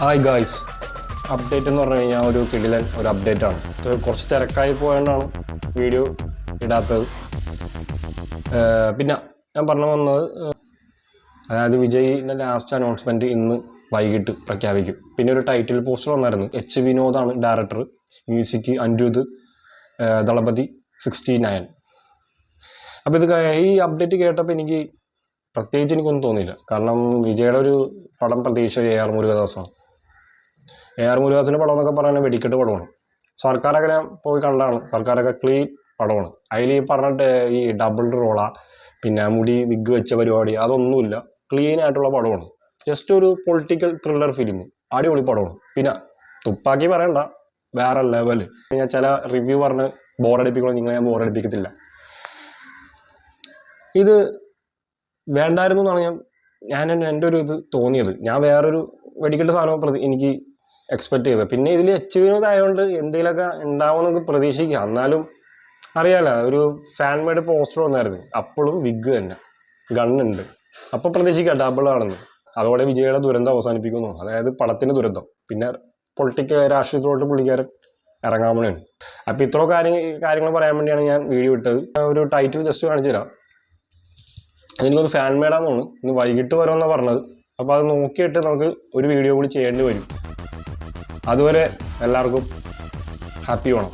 Hi guys update എന്ന് പറഞ്ഞു കഴിഞ്ഞാൽ ഒരു കിടിലൻ ഒരു അപ്ഡേറ്റ് ആണ്. കുറച്ച് തിരക്കായി പോയതുകൊണ്ടാണ് വീഡിയോ ഇടാത്തത്. പിന്നെ ഞാൻ പറഞ്ഞു വന്നത് അതായത് വിജയിന്റെ ലാസ്റ്റ് അനൗൺസ്മെന്റ് ഇന്ന് വൈകിട്ട് പ്രഖ്യാപിക്കും. പിന്നെ ഒരു ടൈറ്റിൽ പോസ്റ്റർ വന്നായിരുന്നു. H വിനോദാണ് director music Anirudh Thalapathy sixty nine അപ്പോൾ ഇത് ഈ അപ്ഡേറ്റ് കേട്ടപ്പോൾ എനിക്ക് പ്രത്യേകിച്ച് എനിക്കൊന്നും തോന്നിയില്ല. കാരണം വിജയുടെ ഒരു പടം പ്രതീക്ഷ എ ആർ മുരുകദാസാണ് എ ആർ മുരുകാസിന്റെ പടം എന്നൊക്കെ പറഞ്ഞാൽ വെടിക്കെട്ട് പടമാണ്. സർക്കാരൊക്കെ ഞാൻ പോയി കണ്ടതാണ്. സർക്കാരൊക്കെ ക്ലീൻ പടമാണ്. അതിൽ ഈ പറഞ്ഞിട്ട് ഈ ഡബിൾ റോള പിന്നെ മുടി വിഗ് വെച്ച പരിപാടി അതൊന്നുമില്ല. ക്ലീൻ ആയിട്ടുള്ള പടമാണ്. ജസ്റ്റ് ഒരു പൊളിറ്റിക്കൽ ത്രില്ലർ ഫിലിം അടിപൊളി പടമാണ്. പിന്നെ തുപ്പാക്കി പറയണ്ട. വേറെ ലെവൽ ഞാൻ ചില റിവ്യൂ പറഞ്ഞ് ബോറടിപ്പിക്കണം നിങ്ങളെ ഞാൻ ബോറടിപ്പിക്കത്തില്ല ഇത് വേണ്ടായിരുന്നു എന്നാണ് ഞാൻ ഞാൻ എന്റെ ഒരു ഇത് തോന്നിയത്. ഞാൻ വേറൊരു വെടിക്കെട്ട് സാധനം പ്രതി എനിക്ക് എക്സ്പെക്ട് ചെയ്തത്. പിന്നെ ഇതിൽ എച്ച് വിനോദ് ആയതുകൊണ്ട് എന്തെങ്കിലുമൊക്കെ ഉണ്ടാവുമെന്നൊക്കെ പ്രതീക്ഷിക്കാം. എന്നാലും അറിയാലോ ഒരു ഫാൻ മെയ്ഡ് പോസ്റ്റർ വന്നായിരുന്നു. അപ്പോഴും വിഗ് തന്നെ. ഗണ്ണുണ്ട് അപ്പോൾ പ്രതീക്ഷിക്കാം ഡബിൾ ആണെന്ന്. അതോടെ വിജയുടെ ദുരന്തം അവസാനിപ്പിക്കുന്നു. അതായത് പടത്തിന്റെ ദുരന്തം. പിന്നെ പൊളിറ്റിക്കൽ രാഷ്ട്രീയത്തിലോട്ട് പുള്ളിക്കാരൻ ഇറങ്ങാമണാണ് അപ്പോൾ ഇത്ര കാര്യം കാര്യങ്ങൾ പറയാൻ വേണ്ടിയാണ് ഞാൻ വീഡിയോ ഇട്ടത്. ഒരു ടൈറ്റിൽ ജസ്റ്റ് കാണിച്ചു തരാം. എനിക്കൊന്ന് ഫാൻ മേഡാന്ന് തോന്നുന്നു. ഇന്ന് വൈകിട്ട് വരുമെന്നാണ് പറഞ്ഞത്. അപ്പോൾ അത് നോക്കിയിട്ട് നമുക്ക് ഒരു വീഡിയോ കൂടി ചെയ്യേണ്ടി വരും. അതുവരെ എല്ലാവർക്കും ഹാപ്പി ഓണം.